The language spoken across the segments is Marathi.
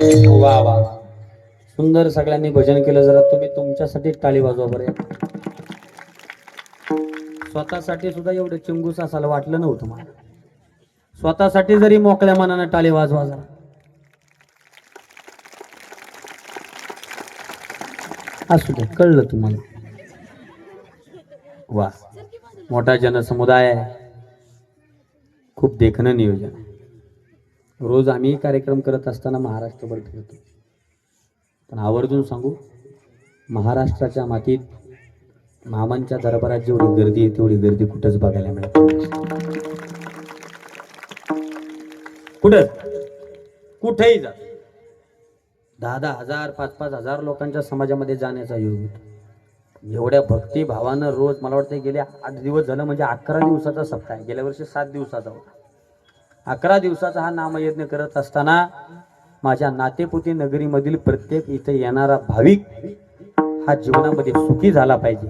वा वा सुंदर सगळ्यांनी भजन केलं. जरा तुम्ही तुमच्यासाठी टाळी वाजवा बरे. स्वतःसाठी सुद्धा एवढं चिंगूस असायला वाटलं नव्हतं मला. स्वतःसाठी जरी मोकळ्या मनानं टाळी वाजवा जरा. असू दे कळलं तुम्हाला. वा मोठा जनसमुदाय आहे. खूप देखणं नियोजन रोज आम्ही कार्यक्रम करत असताना महाराष्ट्रभर फिरतो. पण आवर्जून सांगू महाराष्ट्राच्या मातीत मामांच्या दरबारात जेवढी गर्दी आहे तेवढी गर्दी कुठंच बघायला मिळत कुठं? कुठेही जा. दहा दहा हजार पाच पाच हजार लोकांच्या समाजामध्ये जाण्याचा योग होतो एवढ्या भक्तिभावानं रोज मला वाटतं गेले आठ दिवस झालं म्हणजे अकरा दिवसाचा सप्ताह आहे. गेल्या वर्षी सात दिवसाचा होता. अकरा दिवसाचा हा नामयज्ञ करत असताना माझ्या नातेपुती नगरीमधील प्रत्येक इथे येणारा भाविक हा जीवनामध्ये सुखी झाला पाहिजे.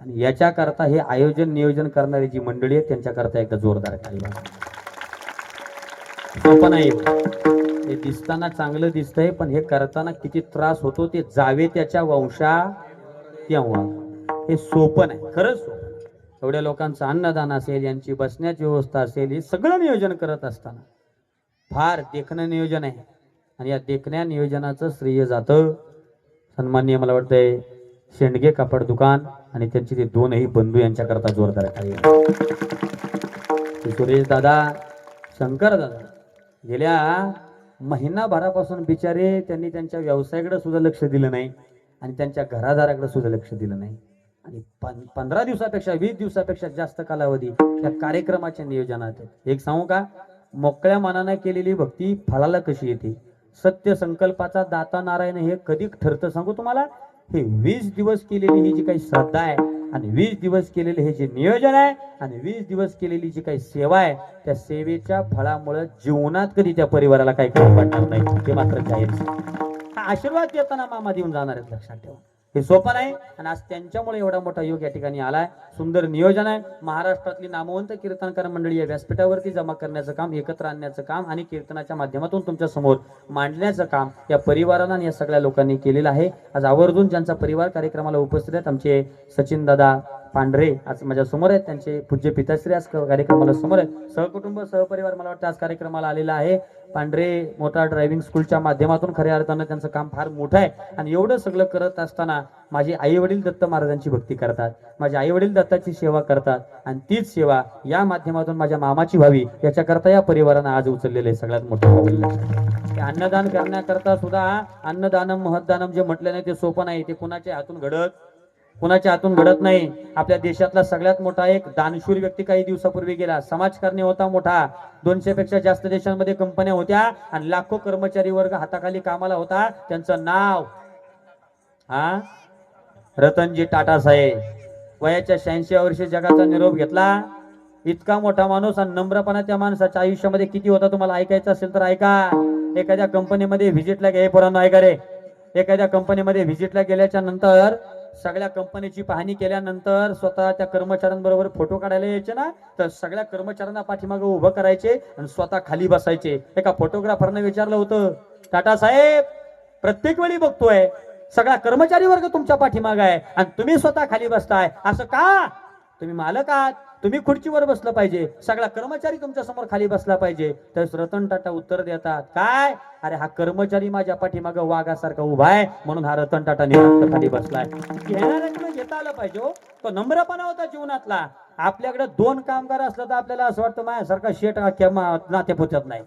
आणि याच्याकरता हे आयोजन नियोजन करणारी जी मंडळी आहे त्यांच्याकरता एकदा जोरदार टाळी सोपं नाही हे दिसताना चांगलं दिसतंय पण हे करताना किती त्रास होतो ते जावे त्याच्या वंशा तेव्हा. हे सोपं नाही. खरंच सोपं. एवढ्या लोकांचं अन्नदान असेल यांची बसण्याची व्यवस्था असेल हे सगळं नियोजन करत असताना फार देखणं नियोजन आहे. आणि या देखण्या नियोजनाचं श्रेय जातं. सन्माननीय मला वाटतंय शेंडगे कापड दुकान आणि त्यांचे ते दोनही बंधू यांच्याकरता जोरदार टाळी सुरेश दादा शंकर दादा गेल्या महिनाभरापासून बिचारे त्यांनी त्यांच्या व्यवसायाकडे सुद्धा लक्ष दिलं नाही आणि त्यांच्या घरादाराकडे सुद्धा लक्ष दिलं नाही. आणि पंधरा दिवसापेक्षा वीस दिवसापेक्षा जास्त कालावधी या कार्यक्रमाच्या नियोजनात एक सांगू का? मोकळ्या मनानं केलेली भक्ती फळाला कशी येते? सत्य संकल्पाचा दाता नारायण हे कधी ठरतं सांगू तुम्हाला? हे वीस दिवस केलेली ही जी काही श्रद्धा आहे आणि वीस दिवस केलेले हे जे नियोजन आहे आणि वीस दिवस केलेली जी काही सेवा आहे त्या सेवेच्या फळामुळे जीवनात कधी त्या परिवाराला काही कमी पडणार नाही. ते मात्र जाहीर आशीर्वाद देताना मामा देऊन जाणार आहेत लक्षात ठेवा. हे सोपं नाही. आणि आज त्यांच्यामुळे एवढा मोठा योग या ठिकाणी आलाय. सुंदर नियोजन आहे. महाराष्ट्रातली नामवंत कीर्तनकार मंडळी या व्यासपीठावरती जमा करण्याचं काम एकत्र आणण्याचं काम आणि कीर्तनाच्या माध्यमातून तुमच्यासमोर मांडण्याचं काम या परिवारानं आणि या सगळ्या लोकांनी केलेलं आहे. आज आवर्जून ज्यांचा परिवार कार्यक्रमाला उपस्थित आहेत आमचे सचिन दादा पांढरे आज माझ्यासमोर आहेत. त्यांचे पूज्य पिताश्री आज कार्यक्रमाला समोर आहेत. सहकुटुंब सहपरिवार मला वाटतं आज कार्यक्रमाला आलेला आहे. पांढरे मोठा ड्रायव्हिंग स्कूलच्या माध्यमातून खऱ्या अर्थानं त्यांचं काम फार मोठं आहे. आणि एवढं सगळं करत असताना माझे आई वडील दत्त महाराजांची भक्ती करतात. माझे आई वडील दत्ताची सेवा करतात. आणि तीच सेवा या माध्यमातून माझ्या मामाची व्हावी याच्याकरता या परिवारानं आज उचललेलं आहे. सगळ्यात मोठं अन्नदान करण्याकरता सुद्धा अन्नदानम महदानम जे म्हटलं नाही ते सोपं नाही. ते कुणाच्या हातून घडत कुणाच्या हातून घडत नाही. आपल्या देशातला सगळ्यात मोठा एक दानशूर व्यक्ती काही दिवसापूर्वी गेला. समाजकारणी होता मोठा. दोनशे पेक्षा जास्त देशांमध्ये कंपन्या होत्या आणि लाखो कर्मचारी वर्ग हाताखाली कामाला होता. त्यांचं नाव हा? रतनजी टाटा साहेब. वयाच्या शहाऐंशी वर्षी जगाचा निरोप घेतला. इतका मोठा माणूस आणि नम्रपणा त्या माणसाच्या आयुष्यामध्ये किती होता तुम्हाला ऐकायचं असेल तर ऐका. एखाद्या कंपनीमध्ये व्हिजिटला गे पोरांना ऐका रे. एखाद्या कंपनीमध्ये व्हिजिटला गेल्याच्यानंतर सगळ्या कंपनीची पाहणी केल्यानंतर स्वतः त्या कर्मचाऱ्यांबरोबर फोटो काढायला यायचे ना तर सगळ्या कर्मचाऱ्यांना पाठीमागे उभं करायचे आणि स्वतः खाली बसायचे. एका फोटोग्राफरने विचारलं होतं टाटा साहेब प्रत्येक वेळी बघतोय. सगळा कर्मचारी वर्ग तुमच्या पाठीमाग आहे आणि तुम्ही स्वतः खाली बसताय. असं का? तुम्ही मालक आहात. तुम्ही खुर्चीवर बसलं पाहिजे. सगळा कर्मचारी तुमच्यासमोर खाली बसला पाहिजे. तर रतन टाटा उत्तर देतात. काय? अरे हा कर्मचारी माझ्या पाठीमाग वाघासारखा उभा आहे. म्हणून हा रतन टाटा निवांत खाली बसलाय घेणाऱ्याकडे घेता आलं पाहिजे हो. तो नम्रपणा होता जीवनातला. आपल्याकडे दोन कामगार असलं तर आपल्याला असं वाटतं माझ्यासारखा शेट किंवा पोचत नाही.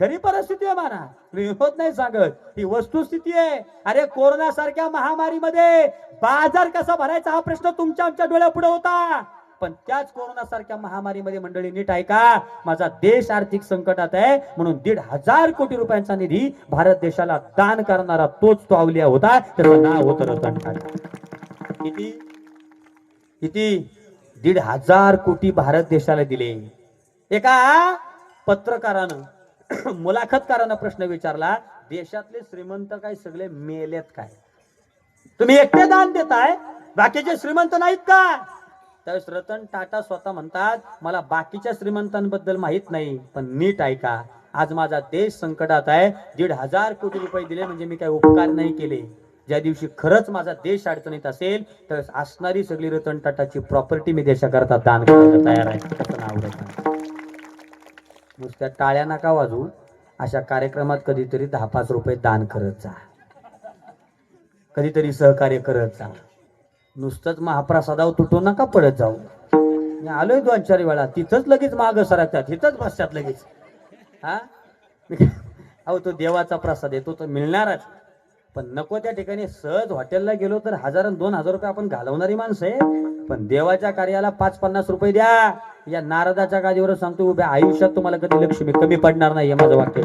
खरी परिस्थिती आहे म्हणा मी होत नाही सांगत. ही वस्तुस्थिती आहे. अरे कोरोना सारख्या महामारीमध्ये बाजार कसा भरायचा हा प्रश्न तुमच्या आमच्या डोळ्यापुढे होता. पण त्याच कोरोना सारख्या महामारीमध्ये मंडळी नीट ऐका माझा देश आर्थिक संकटात आहे. म्हणून दीड हजार कोटी रुपयांचा निधी भारत देशाला दान करणारा तोच तो अवलिया होता. त्याचं नाव होतं रतन टाटा किती? किती? दीड हजार कोटी भारत देशाला दिले. एका पत्रकारानं मुलाखतकारानं प्रश्न विचारला देशातले श्रीमंत काय सगळे मेलेत काय? तुम्ही एकटे दान देताय बाकीचे श्रीमंत नाहीत का? त्यावेळेस रतन टाटा स्वतः म्हणतात मला बाकीच्या श्रीमंतांबद्दल माहीत नाही पण नीट ऐका. आज माझा देश संकटात आहे. दीड हजार कोटी रुपये दिले म्हणजे मी काही उपकार नाही केले. ज्या दिवशी खरंच माझा देश अडचणीत असेल तर असणारी सगळी रतन टाटाची प्रॉपर्टी मी देशाकरता दान करायला तयार आहे. नुसत्या टाळ्या नका वाजू अशा कार्यक्रमात कधीतरी दहा पाच रुपये दान करत जा. कधीतरी सहकार्य करत जा. नुसतंच महाप्रसादावर तुटू नका पडत जाऊ. मी आलोय दोन चार वेळा. तिथंच लगेच माग सरकतात. तिथंच बसतात लगेच. हा? अहो तो देवाचा प्रसाद आहे. तो तर मिळणारच. पण नको त्या ठिकाणी. सहज हॉटेलला गेलो तर हजार दोन हजार रुपये आपण घालवणारी माणसं आहे पण देवाच्या कार्याला पाच पन्नास रुपये द्या. या नारदाच्या गादीवर सांगतो उभ्या आयुष्यात तुम्हाला कधी लक्ष्मी कमी पडणार नाही हे माझं वाक्य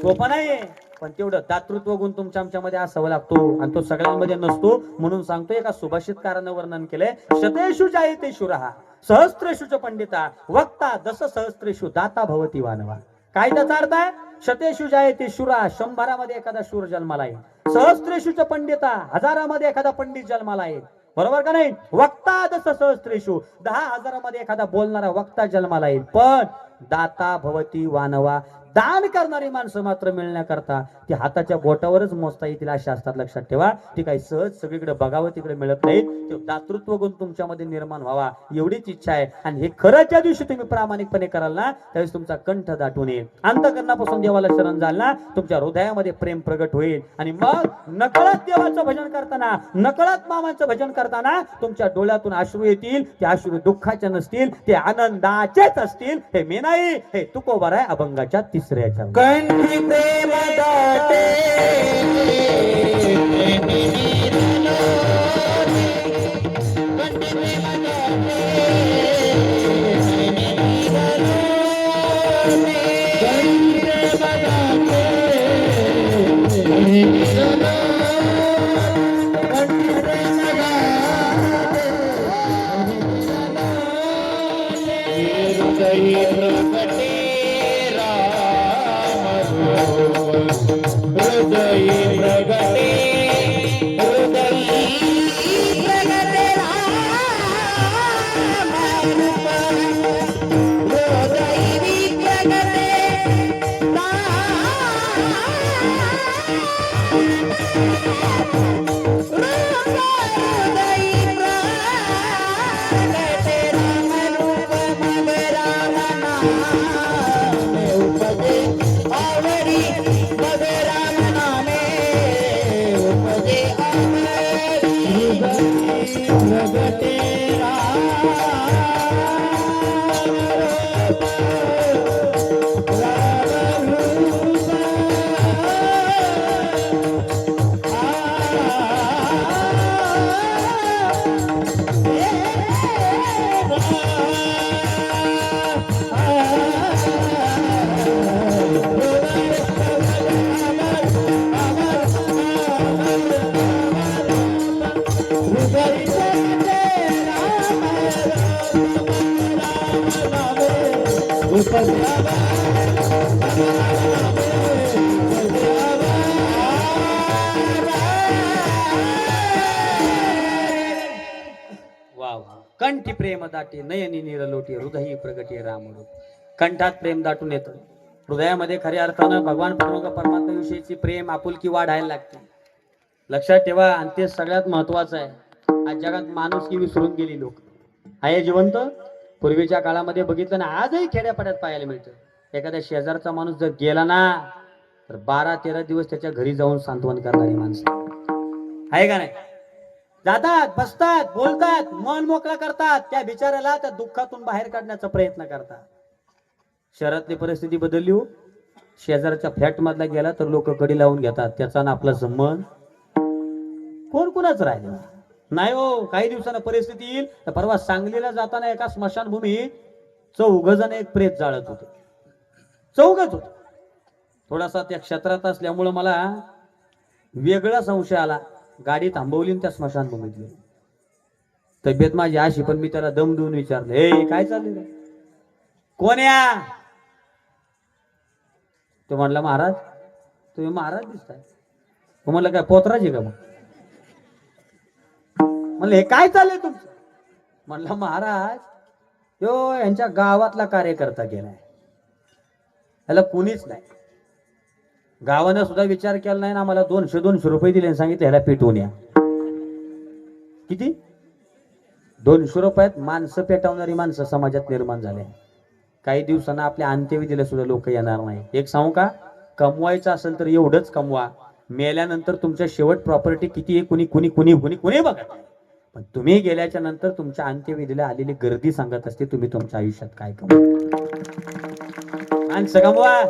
सोपं नाही पण तेवढं दातृत्व गुण तुमच्या आमच्यामध्ये असावं लागतो. आणि तो सगळ्यांमध्ये नसतो. म्हणून सांगतो एका सुभाषितकारानं वर्णन केलंय शतेषु जायतेषु रहा च पंडिता वक्ता दस सहस्त्रेषु दाता भवती वानवा. काय त्याचा अर्थ आहे शतेषु जायते शुरा शंभरामध्ये एखादा शूर जन्माला येईल. च पंडिता हजारामध्ये एखादा पंडित जन्माला येईल. बरोबर का नाही? वक्ता दस सहस्त्रेषु दहा हजारामध्ये एखादा बोलणारा वक्ता जन्माला येईल. पण दाता भवती वानवा दान करणारी माणसं मात्र मिळण्याकरता ती हाताच्या बोटावरच मोजता येतील अशा असतात लक्षात ठेवा. ती काही सहज सगळीकडे बघावं तिकडे मिळत नाही. ते दातृत्व गुण तुमच्यामध्ये निर्माण व्हावा एवढीच इच्छा आहे. आणि हे खरं ज्या दिवशी तुम्ही प्रामाणिकपणे कराल ना त्यावेळेस तुमचा कंठ दाटून येईल. अंतकरणापासून देवाला शरण जाल ना तुमच्या हृदयामध्ये प्रेम प्रगट होईल. आणि मग नकळत देवाचं भजन करताना नकळत मामांचं भजन करताना तुमच्या डोळ्यातून अश्रू येतील. ते अश्रू दुःखाचे नसतील ते आनंदाचेच असतील. हे मी नाही हे तुकोबर आहे अभंगाच्या तिसऱ्याच्या कंठी प्रेम दाटे हृदय कंठी प्रेम दाटे नयनी निरलोटी हृदयी प्रगटे रामरूप कंठात प्रेम दाटून येतं. हृदयामध्ये खऱ्या अर्थानं भगवान परमोग परमात्म्याविषयीची प्रेम आपुलकी वाढायला लागते. लक्षात ठेवा आणि ते सगळ्यात महत्वाचं आहे. आज जगात माणूस की विसरून गेली लोक. आहे जिवंत? पूर्वीच्या काळामध्ये बघितलं ना आजही खेड्यापाड्यात पाहायला मिळतं. एखाद्या शेजारचा माणूस जर गेला ना तर बारा तेरा दिवस त्याच्या घरी जाऊन सांत्वन करणारी माणसं. आहे का नाही? जातात बसतात बोलतात मन मोकळा करतात त्या बिचाऱ्याला त्या दुःखातून बाहेर काढण्याचा प्रयत्न करतात. शहरातली परिस्थिती बदलली हो. शेजारच्या फ्लॅट मधला गेला तर लोक कडी लावून घेतात. त्याचा ना आपला संबंध कोण कुणाच राहिले? नाही हो काही दिवसानं परिस्थिती येईल. तर परवा सांगलीला जाताना एका स्मशानभूमीत चौघ जण एक प्रेत जाळत होते. चौघच होत. थोडासा त्या क्षेत्रात असल्यामुळं मला वेगळा संशय आला. गाडी थांबवली आणि त्या स्मशानभूमीत गेलो तब्येत माझी अशी पण मी त्याला दम देऊन विचारलं हे काय चाललं कोण या? तो म्हणला महाराज तुम्ही महाराज दिसताय. तो म्हणलं काय पोत्राची का मग? म्हणलं हे काय चाललंय तुमचं? म्हणलं महाराज यो यांच्या गावातला कार्यकर्ता गेलाय. याला कोणीच नाही. गावानं सुद्धा विचार केला नाही ना आम्हाला दोनशे दोनशे रुपये दिले आणि सांगितले ह्याला पेटवून या. किती? दोनशे रुपयात माणसं पेटवणारी माणसं समाजात निर्माण झाले. काही दिवसांना आपल्या अंत्यविधीला सुद्धा लोक येणार नाही. एक सांगू का? कमवायचं असेल तर एवढंच कमवा. मेल्यानंतर तुमच्या शेवट प्रॉपर्टी किती आहे कुणी कुणी कुणी कुणी कुणी बघत पण तुम्ही गेल्याच्यानंतर तुमच्या अंत्यविधीला आलेली गर्दी सांगत असते तुम्ही तुमच्या आयुष्यात काय कमवा माणसं कमवा.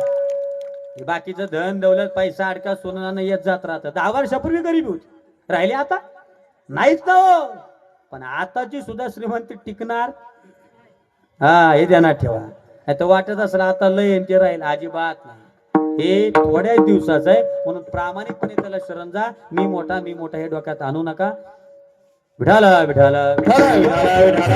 हे बाकीचं धन दौलत पैसा अडका सोनं येत जात राहतं. दहा वर्षापूर्वी गरीबी होती. राहिले आता? नाहीच ना हो. पण आताची सुद्धा श्रीमंती टिकणार? हा हे ध्यानात ठेवा. नाही तर वाटत असलं आता लय आणि ते राहील. अजिबात नाही. हे थोड्याच दिवसाचं आहे. म्हणून प्रामाणिकपणे त्याला शरण जा. मी मोठा मी मोठा हे डोक्यात आणू नका. विठाला विठाला विठाला, विठाला, विठाला.